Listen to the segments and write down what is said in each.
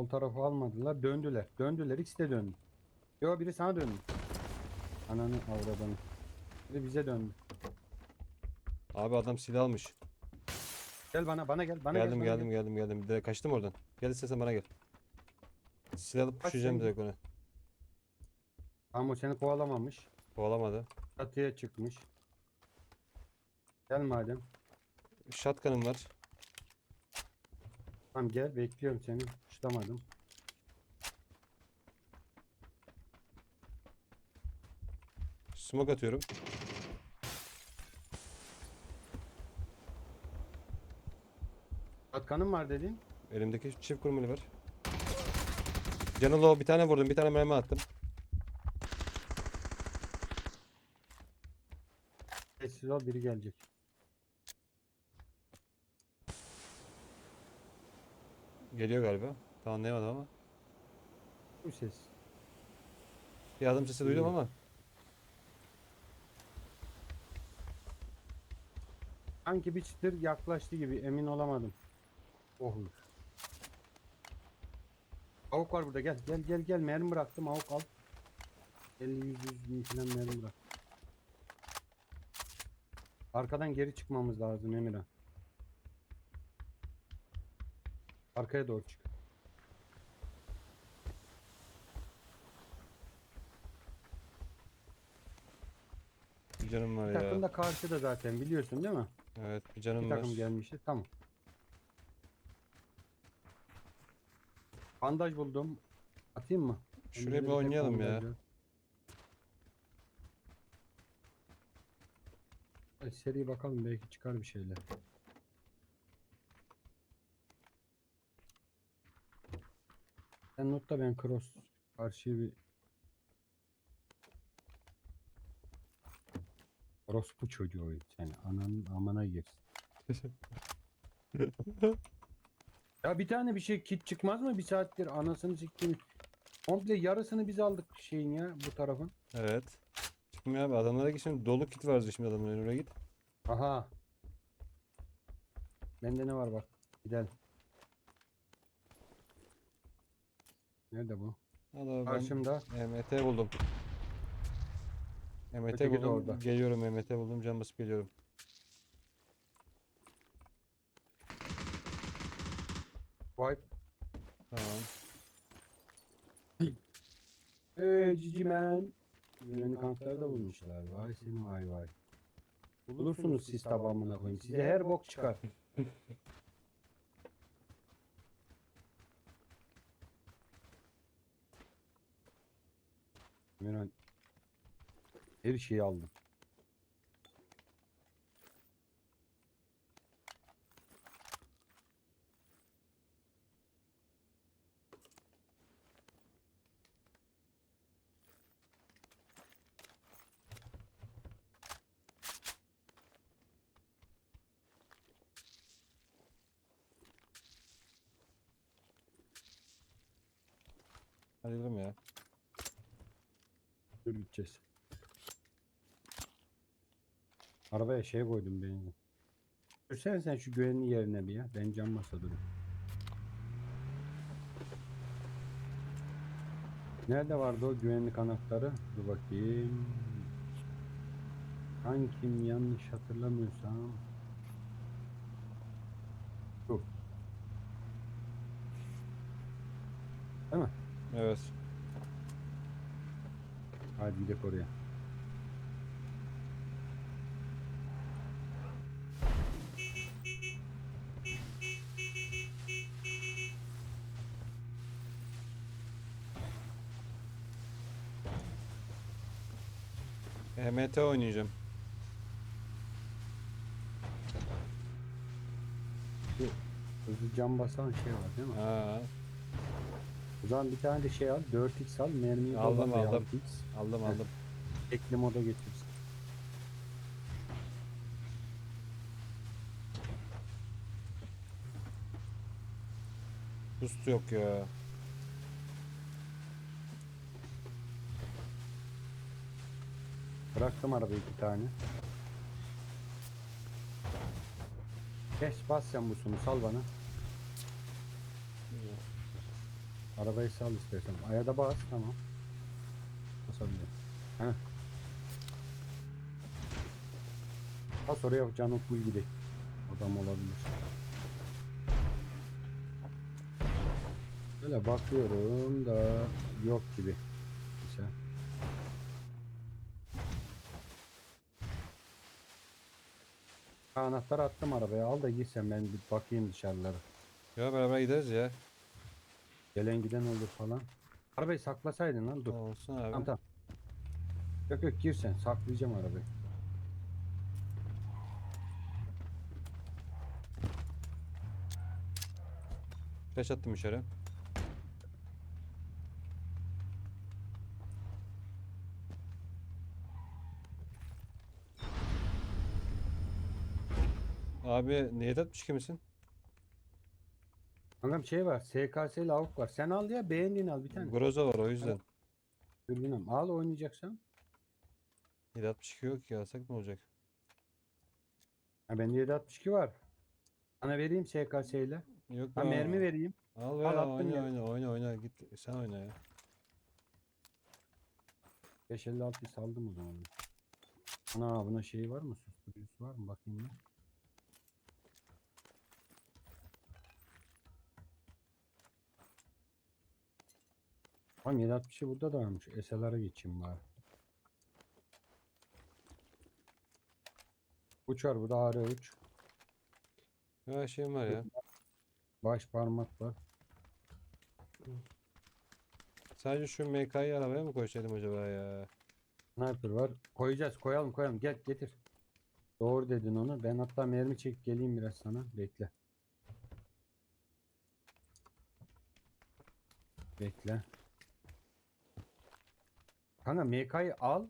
Sol tarafı almadılar. Döndüler. Döndüler. İkisi de döndü. Yo biri sana döndü. Ananı avradanı. Biri bize döndü. Abi adam silah almış. Gel bana bana gel. Bana geldim gel, bana geldim geldim geldim. Direkt kaçtım oradan. Gel istersen bana gel. Silah alıp Kaç düşeceğim sen? direkt ona. Gel. Ama seni kovalamamış. Kovalamadı. Çatıya çıkmış. Gel madem. Shotgun'ım var. Tamam gel bekliyorum seni. Kuşlamadım. Smoke atıyorum. Atkanın var dedin. Elimdeki çift kurmalı var. Canı low bir tane vurdum. Bir tane mermi attım. Sessiz ol biri gelecek. Geliyor galiba. Tam anlayamadım ama. Bu ses. Bir adım sesi duydum ama. Sanki bir çıtır yaklaştı gibi emin olamadım. Oh. Avuk var burada gel gel gel gel mermi bıraktım avuk al. 50 100 100 bin falan mermi bırak. Arkadan geri çıkmamız lazım Emirhan. Arkaya doğru çık. Bir canım var Bir ya. takım da karşıda zaten biliyorsun değil mi? Evet bir Bir canım var. takım gelmişti. Tamam. Bandaj buldum. Atayım mı? Şuraya bir oynayalım ya. bandaj var. Ay, Seri bakalım belki çıkar bir şeyler. Sen notta ben cross karşıya bir Orospu çocuğu sen ananın amına girsin. Ya bir tane bir şey kit çıkmaz mı bir saattir anasını siktim. Komple yarısını biz aldık şeyin ya bu tarafın. Evet. Çıkmıyor abi. Adamlara git şimdi dolu kit var şimdi adamların oraya git. Aha. Bende ne var bak. Gidelim. Nerede bu? Al abi ben Karşımda. MT buldum. MT Öteki de buldum. orada. Geliyorum MT buldum. Can basıp geliyorum. Wipe. Tamam. Eee cici man. Güvenlik kanıtları da bulmuşlar. Vay seni vay vay. Bulursunuz siz tabağımına koyayım. Size her bok çıkar. Miran her şeyi aldım. Gidelim ya. Dur gideceğiz. Arabaya şey koydum benzin. Dursana sen şu güvenli yerine bir ya. Ben cam masa durayım. Nerede vardı o güvenlik anahtarı? Dur bakayım. Kankim yanlış hatırlamıyorsam. Bu. Değil mi? Evet. Hadi gidelim oraya. MT oynayacağım. Hızlı cam basan şey var değil mi? Ha, O zaman bir tane de şey al. 4x al. Mermiyi Aldım, baba, aldım. 6x. aldım aldım. Ekli moda getirsin. Boost yok ya. Bıraktım araba iki tane. Geç bas sen busunu sal bana. Arabayı sal istersen. Aya da bas tamam. Basabilirim. Heh. Bas oraya canım full gidelim. Adam olabilir. Böyle bakıyorum da yok gibi. Güzel. Anahtarı attım arabaya. Al da gitsen ben bir bakayım dışarılara. Ya beraber gideriz ya. Gelen giden olur falan. Arabayı saklasaydın lan dur. Olsun abi. Tamam tamam. Yok yok gir sen. Saklayacağım arabayı. Flash attım içeri. Abi niyet atmış misin? Kankam şey var. SKS lavuk var. Sen al ya beğendiğin al bir tane. Groza var o yüzden. Dürbünüm. Al oynayacaksan. 762 yok ya alsak ne olacak? Ha bende 762 var. Sana vereyim SKS ile. Yok Ha be mermi vereyim. Al ver Al, attım oyna ya. oyna oyna oyna git sen oyna ya. 556 saldım o zaman. Ana buna şey var mı? Susturucusu var mı? Bakayım ben. Tamam 762 burada da varmış. SLR'a geçeyim bari. Uç var burada ağrı uç. Ya şeyim var ya. Baş parmak var. Sadece şu MK'yı arabaya mı koysaydım acaba ya? Sniper var. Koyacağız koyalım koyalım. Gel getir. Doğru dedin onu. Ben hatta mermi çek geleyim biraz sana. Bekle. Bekle. Kanka MK'yı al.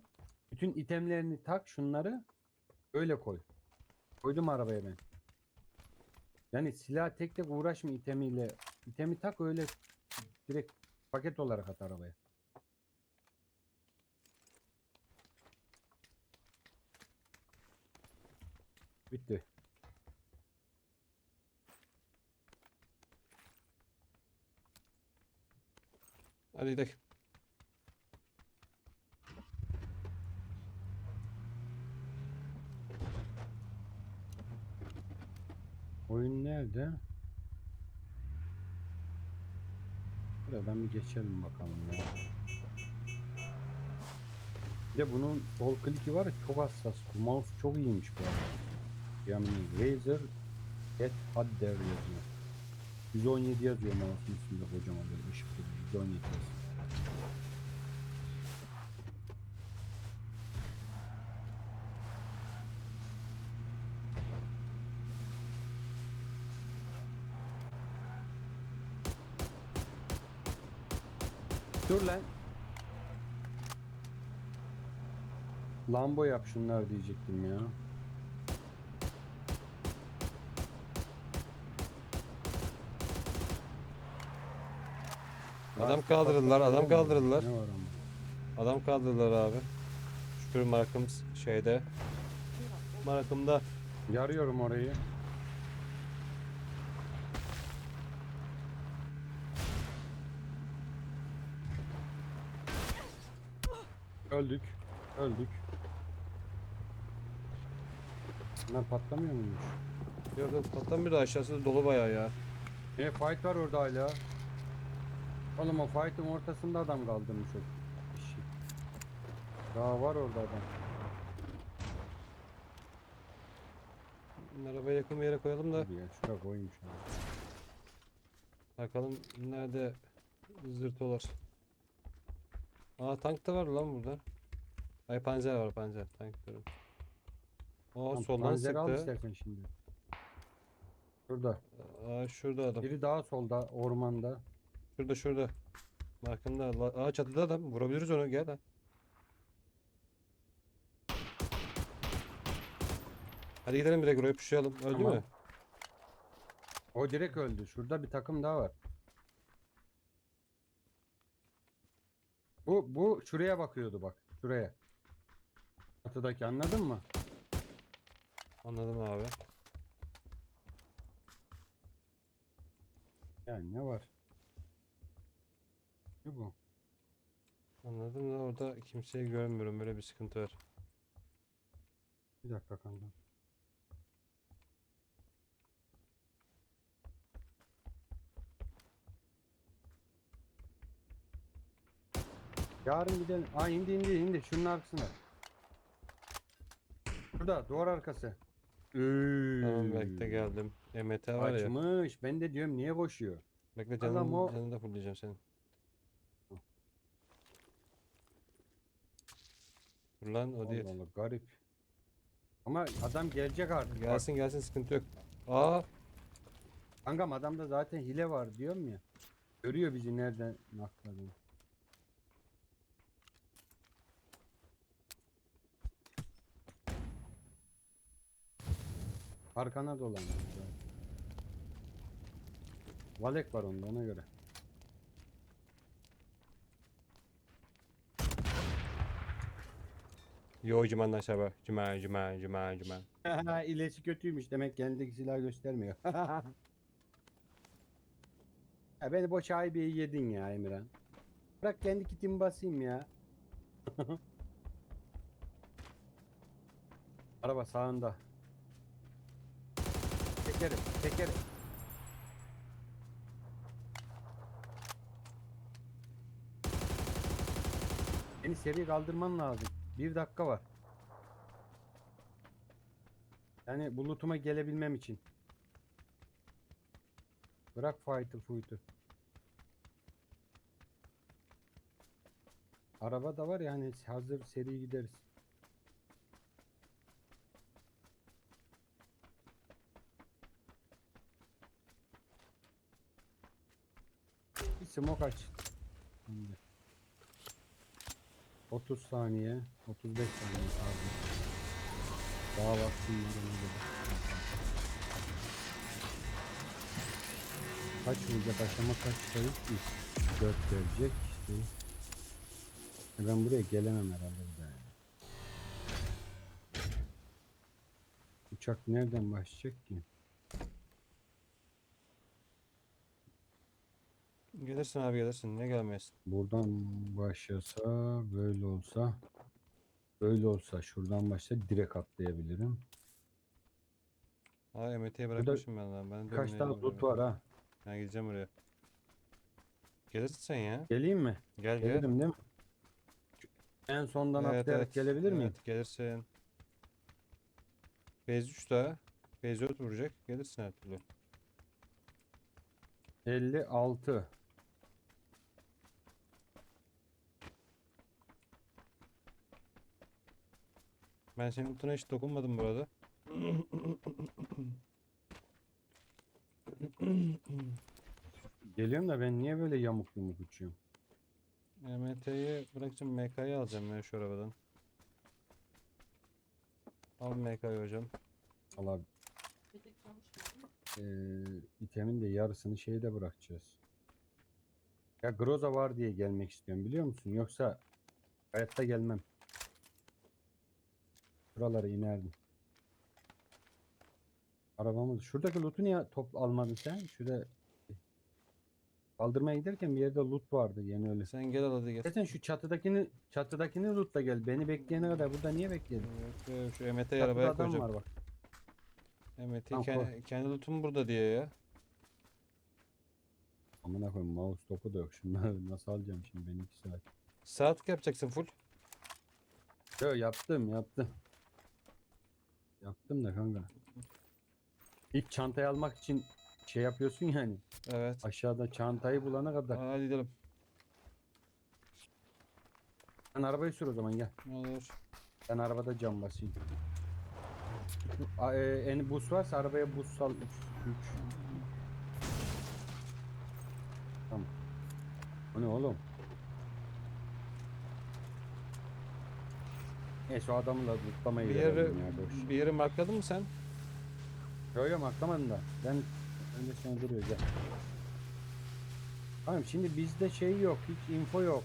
Bütün itemlerini tak şunları. Öyle koy. Koydum arabaya ben. Yani silah tek tek uğraşma itemiyle. İtemi tak öyle direkt paket olarak at arabaya. Bitti. Hadi gidelim. Nerede? Buradan bir geçelim bakalım ya. Bir de bunun sol kliki var çok hassas. Bu mouse çok iyiymiş bu arada. Yani Razer Get Hadder yazıyor. 117 yazıyor mouse'un üstünde kocaman böyle ışıklı 117 yazıyor. Dur lan. Lambo yap şunlar diyecektim ya. Adam kaldırdılar, adam kaldırdılar. Ne var ama? Adam kaldırdılar abi. Şükür markım şeyde. Markımda. Yarıyorum orayı. Öldük. Öldük. Bunlar patlamıyor muymuş? Yok yok patlamıyor da aşağısı dolu bayağı ya. E fight var orada hala. Oğlum o fight'ın ortasında adam kaldırmış o kişi. Daha var orada adam. Arabayı yakın bir yere koyalım da Dur ya şuraya koyayım şunu. bakalım nerede zırtolar. Aa tank da var lan burada. Ay panzer var panzer tank diyorum. Aa Tamam, soldan panzeri al sıktı. istersen şimdi. Şurada. Aa şurada adam. Biri daha solda ormanda. Şurada şurada. Markımda. La- Aa çatıda adam. Vurabiliriz onu gel lan. Hadi gidelim direkt oraya puşlayalım. Öldü Tamam. mü? O direkt öldü. Şurada bir takım daha var. Bu bu şuraya bakıyordu bak. Şuraya. Çatıdaki anladın mı? Anladım abi. Yani ne var? Ne bu? Anladım da orada kimseyi görmüyorum. Böyle bir sıkıntı var. Bir dakika kanka. Yarın gidelim. Aa indi indi indi. Şunun arkasına. Burada duvar arkası. Tamam bekle geldim. EMT var ya. Açmış. Ben de diyorum niye koşuyor? Bekle Adam canını, o- canını da fullleyeceğim senin. Dur lan o. Allah Allah garip. Ama adam gelecek artık. Bak, Gelsin gelsin sıkıntı yok. Aa Kankam adamda zaten hile var diyorum ya. Görüyor bizi nereden nakladığını. Arkana dolan. Valek var onda ona göre. yo cumandan bak. Cuma cuma cuma cuma. İlesi kötüymüş demek kendindeki silah göstermiyor. ya beni boş aybeyi yedin ya Emirhan. Bırak kendi kitimi basayım ya. Araba sağında. Çekerim, çekerim. Beni seri kaldırman lazım. Bir dakika var. Yani bulutuma gelebilmem için. Bırak fight'ı fuytu. Araba da var ya hani hazır seri gideriz. Smoke aç. Şimdi. 30 saniye, 35 saniye pardon. Daha vaktim var. Kaç vuracak aşama kaç sayı ki? 4 verecek işte. E Ben buraya gelemem herhalde bir daha. Uçak nereden başlayacak ki? Gelirsin abi gelirsin. Ne gelmeyesin. Buradan başlasa böyle olsa böyle olsa şuradan başla direkt atlayabilirim. Aa Burada bırakmışım ben lan. Ben Kaç tane loot var ha? Ben gideceğim oraya. Gelirsin sen ya. Geleyim mi? Gel gel. Gelirim değil mi? En sondan Evet, atlayarak evet, gelebilir miyim? Evet gelirsin. Base 3 daha. Base 4 vuracak. Gelirsin her türlü. 56. Ben senin lootuna hiç dokunmadım bu arada. Geliyorum da ben niye böyle yamuk yumuk uçuyorum? MT'yi bırakacağım. MK'yı alacağım ya şu arabadan. Al MK'yı hocam. Allah eee itemin de yarısını şeyde bırakacağız. Ya Groza var diye gelmek istiyorum biliyor musun? Yoksa hayatta gelmem. Buralara inerdim. Arabamız. Şuradaki loot'u niye top almadın sen? Şurada kaldırmaya giderken bir yerde loot vardı yeni öyle. Sen gel hadi gel. Zaten şu çatıdakini çatıdakini lootla gel. Beni bekleyene kadar burada niye bekledin? Yok, şu Çatıda arabaya koyacağım. var bak. Tamam, kendi, kendi lootum burada diye ya. Amına koyayım mouse topu da yok. Şunları nasıl alacağım şimdi ben 2 saat. Saatlik yapacaksın full. Yo yaptım yaptım. Yaptım da kanka. İlk çantayı almak için şey yapıyorsun yani. Evet. Aşağıda çantayı bulana kadar. Hadi gidelim. Sen arabayı sür o zaman gel. Olur. Ben arabada cam basayım. A, e, en bus varsa arabaya bus sal 3 3. Tamam. Bu ne oğlum? Neyse o adamı da tutlamayı Bir yeri, ya bir yeri markladın mı sen? Yo yo aklamadım da. Ben önce sen duruyor gel. Tamam şimdi bizde şey yok. Hiç info yok.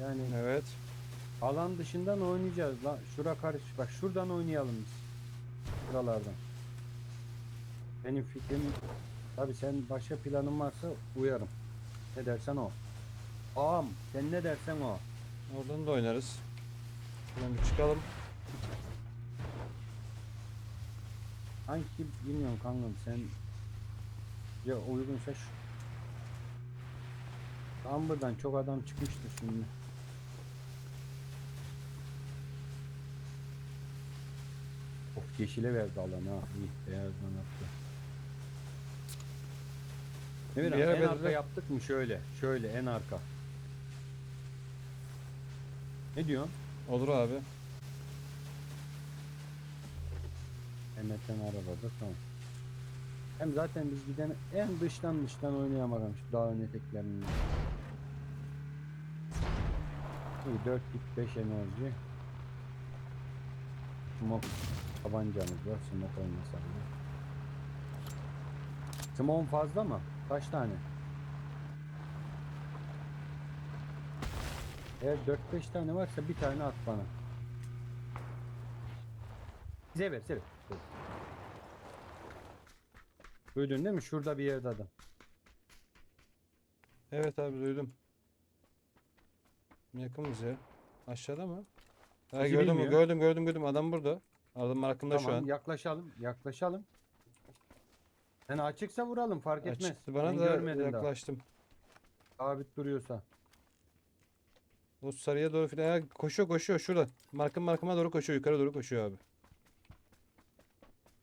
Yani Evet. alan dışından oynayacağız. La şura karış. Bak şuradan oynayalım biz. Şuralardan. Benim fikrim tabi sen başka planın varsa uyarım. Ne dersen o. Ağam sen ne dersen o. Oradan da oynarız. Şuradan bir çıkalım. Hangi bilmiyorum kankam sen ya uygunsa şu. Tam buradan çok adam çıkmıştır şimdi. Of yeşile verdi alan ha. İyi beyazdan attı. Bir yere en arka yaptık mı şöyle. Şöyle en arka. Ne diyorsun? Olur abi. Mehmet'ten arabada tamam. Hem zaten biz giden en dıştan dıştan oynayamadım şu dağın eteklerinde. İyi 4 git 5 enerji. Smoke tabancamız var. Smoke olmasa bile. Smoke fazla mı? Kaç tane? Eğer 4-5 tane varsa bir tane at bana. Bize ver, bize ver. Duydun değil mi? Şurada bir yerde adam. Evet abi duydum. Yakınız ya. Aşağıda mı? Ha, Bizi gördüm bilmiyor. gördüm gördüm gördüm adam burada. Adam markında şu tamam an. yaklaşalım. Yaklaşalım. Yani açıksa vuralım fark etmez. Açıktı bana Ben da görmedim daha. yaklaştım. Sabit duruyorsa. O sarıya doğru filan koşuyor koşuyor şurada. Markın markıma doğru koşuyor yukarı doğru koşuyor abi.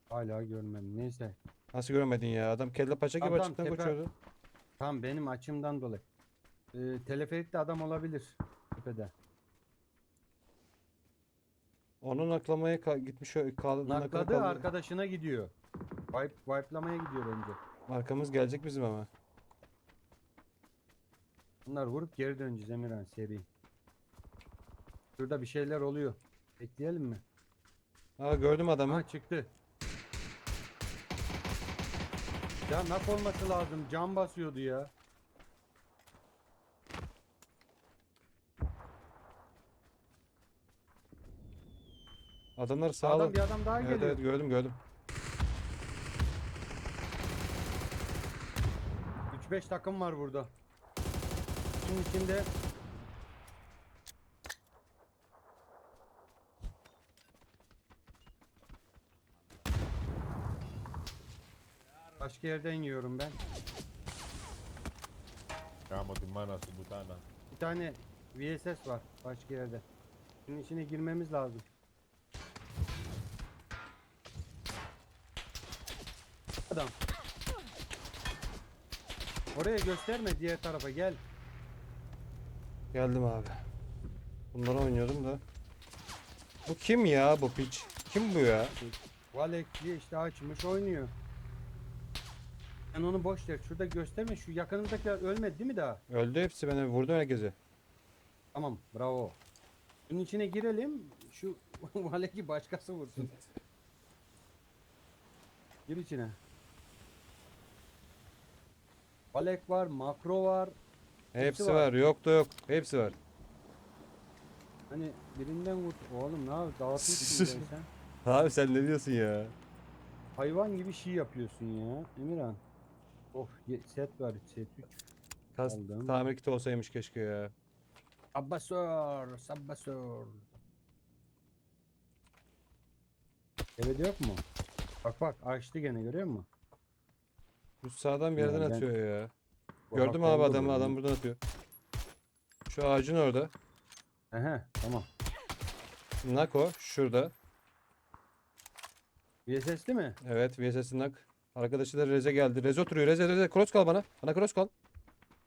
Hala görmedim. Neyse. Nasıl görmedin ya? Adam kelle paça gibi Adam açıktan tepe- koşuyordu. Tamam benim açımdan dolayı. Ee, teleferikte adam olabilir. Tepede. Onu naklamaya ka- gitmiş o kaldı. Nakladı arkadaşına gidiyor. Wipe, wipe'lamaya gidiyor önce. Markamız gelecek bizim ama. Bunlar vurup geri döneceğiz Emirhan seri. Şurada bir şeyler oluyor. Bekleyelim mi? Aa gördüm adamı. Ha çıktı. Ya nak olması lazım. Cam basıyordu ya. Adamlar sağlam. bir adam daha Evet geliyor. evet gördüm gördüm. 3-5 takım var burada. Bunun içinde Başka yerden yiyorum ben. Kamo ti mana su butana. Bir tane VSS var başka yerde. Bunun içine girmemiz lazım. Adam. Oraya gösterme diğer tarafa gel. Geldim abi. Bunları oynuyordum da. Bu kim ya bu piç? Kim bu ya? Valek diye işte açmış oynuyor. Sen onu boş ver. Şurada gösterme. Şu yakınımdakiler ölmedi değil mi daha? Öldü hepsi beni vurdu herkese. Tamam. Bravo. Bunun içine girelim. Şu Valek'i başkası vursun. Gir içine. Valek var. Makro var. Hepsi var. var. Yok da yok. Hepsi var. Hani birinden vur. Oğlum ne yapıyorsun? Dağıtmışsın sen. sen. Abi sen ne diyorsun ya? Hayvan gibi şey yapıyorsun ya. Emirhan. Oh ye- set var. Set 3. Kas Aldım. tamir kiti olsaymış keşke ya. Abbasör, sabbasör. Evde yok mu? Bak bak açtı gene görüyor musun? Bu sağdan bir yerden ben- atıyor ya. Gördüm hafta abi adamı adam buradan atıyor. Şu ağacın orada. Ehe tamam. Nako şurada. VSS'li mi? Evet VSS nak. Arkadaşı da Reze geldi. Reze oturuyor. Reze Reze cross kal bana. Bana cross kal.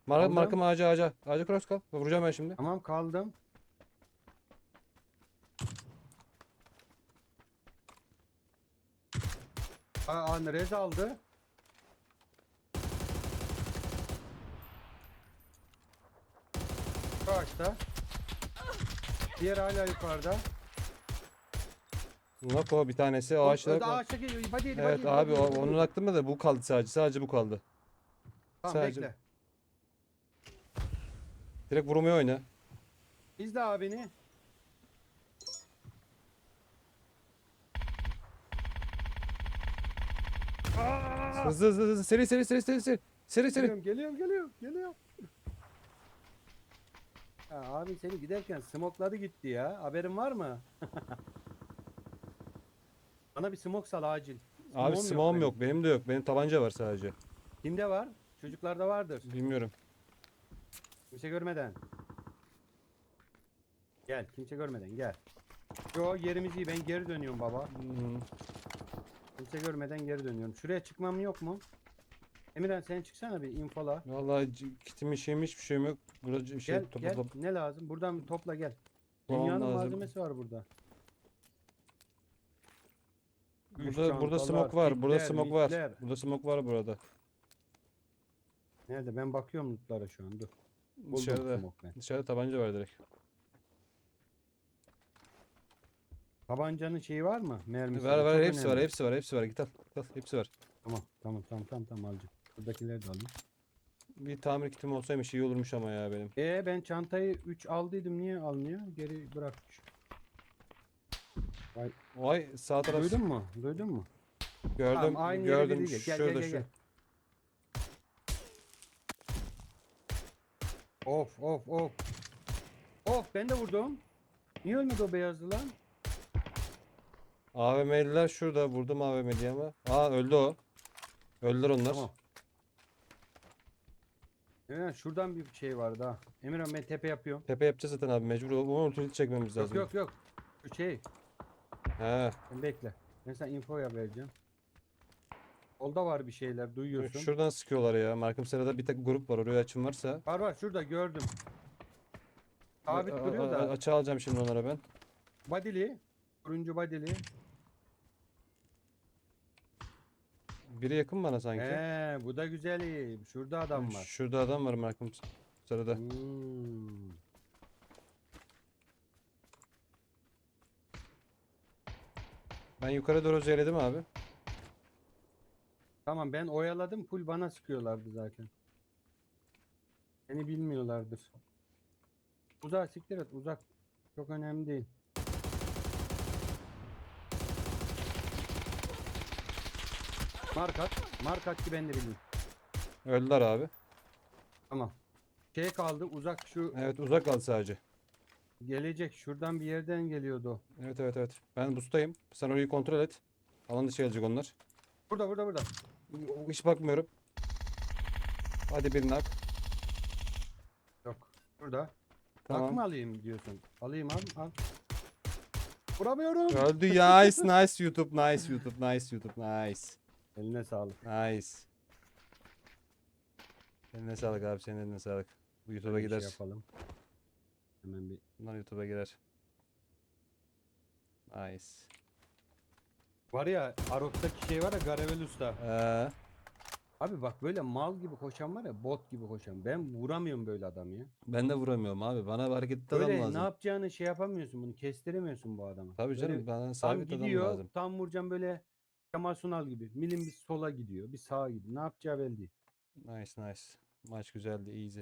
Mar Aldım. markım ağaca ağaca. Ağaca cross kal. Vuracağım ben şimdi. Tamam kaldım. Aa, Rez aldı. Şu ağaçta. Diğer hala yukarıda. Nako bir tanesi O- ağaçta. o da ağaçta geliyor. Hadi hadi Evet hadi, abi hadi, o, hadi. onun aklımda da bu kaldı sadece. Sadece bu kaldı. Tamam sadece- bekle. Direkt vurmaya oyna. İzle abini. Hızlı hızlı hızlı. Seri seri seri seri seri. Seri seri. Geliyorum, geliyorum, geliyorum, geliyorum. Ya abi seni giderken smokladı gitti ya. Haberin var mı? Bana bir smok sal acil. Abi Smoke'um smoke'um yok. Benim de yok. Benim tabanca var sadece. Kimde var? Çocuklarda vardır. Bilmiyorum. Kimse görmeden. Gel kimse görmeden gel. Yo yerimiz iyi ben geri dönüyorum baba. Hmm. Kimse görmeden geri dönüyorum. Şuraya çıkmam yok mu? Emirhan sen çıksana bir infola. Vallahi c- kitimin şeyim hiçbir şeyim yok. Burada c- şey Gel topu gel top- ne lazım? Buradan bir topla gel. Tamam, Dünyanın lazım. malzemesi var burada. Güç Burada burada çantalar, smoke var. Burada smoke var. mitler. Burada smoke var burada. Nerede? Ben bakıyorum lootlara şu an. Dur. Buldum Dışarıda. smoke ben. Dışarıda tabanca var direkt. Tabancanın şeyi var mı? Mermisi. Var var çok hepsi var. önemli. Hepsi var. Hepsi var. Git al. Git al. Hepsi var. Tamam tamam tamam tamam tamam alacağım. Buradakileri de alayım. Bir tamir kitim olsaymış iyi olurmuş ama ya benim. E ben çantayı 3 aldıydım niye almıyor? Geri bırakmış. Vay sağ taraf Duydun mu? Duydun mu? gördüm. Tamam, aynı yere gördüm. geri gel. Gel, Şurada gel, gel, şu. gel. Of of of. Of ben de vurdum. Niye ölmedi o beyazlı lan? AVM'liler şurada. Vurdum AVM'liyi ama. Aa öldü o. Öldüler onlar. Tamam. Evet şuradan bir şey vardı ha. Emirhan ben tepe yapıyorum. Tepe yapacağız zaten abi. Mecbur. Onu ulti çekmemiz Yok lazım. yok yok. Şu şey. He. Sen bekle. Ben sana info ya vereceğim. Solda var bir şeyler duyuyorsun. Şuradan sıkıyorlar ya. Markım Sera'da bir tek grup var. Oraya açım varsa. Var var şurada gördüm. Sabit A- duruyor da. Açı alacağım şimdi onlara ben. Badili. Turuncu badili. Biri yakın bana sanki. Ee, bu da güzel. Şurada adam var. Şurada adam var Markım Sera'da. Hmm. Ben yukarı doğru zeyledim abi. Tamam ben oyaladım. Full bana sıkıyorlardı zaten. Beni bilmiyorlardır. Uzak siktir et uzak. Çok önemli değil. Markat. Markat ki ben de bileyim. Öldüler abi. Tamam. Şey kaldı uzak şu Evet uzak kaldı sadece. Gelecek. Şuradan bir yerden geliyordu o. Evet evet evet. Ben bustayım. Sen orayı kontrol et. Alan dışı gelecek onlar. Burada burada burada. Hiç bakmıyorum. Hadi bir nak. Yok. Burada. Tamam. Bak mı alayım diyorsun? Alayım abi al. Vuramıyorum. Öldü. Nice nice YouTube. Nice YouTube. Nice YouTube. Nice. Eline sağlık. Nice. Eline sağlık abi. Senin eline sağlık. Bu YouTube'a Bir şey yapalım. Hemen bir Bunlar YouTube'a girer. Nice. Var ya Arok'taki şey var ya Garavel Usta. Ee, Abi bak böyle mal gibi koşan var ya bot gibi koşan. Ben vuramıyorum böyle adamı ya. ben de vuramıyorum abi. Bana hareketli adam Böyle lazım. ne yapacağını şey yapamıyorsun bunu kestiremiyorsun bu adama. Tabii Böyle canım. Bana tam sabit adam gidiyor lazım. tam vuracağım böyle Kemal Sunal gibi. Milim bir sola gidiyor bir sağa gidiyor. Ne yapacağı belli değil. Nice nice. Maç güzeldi. Easy.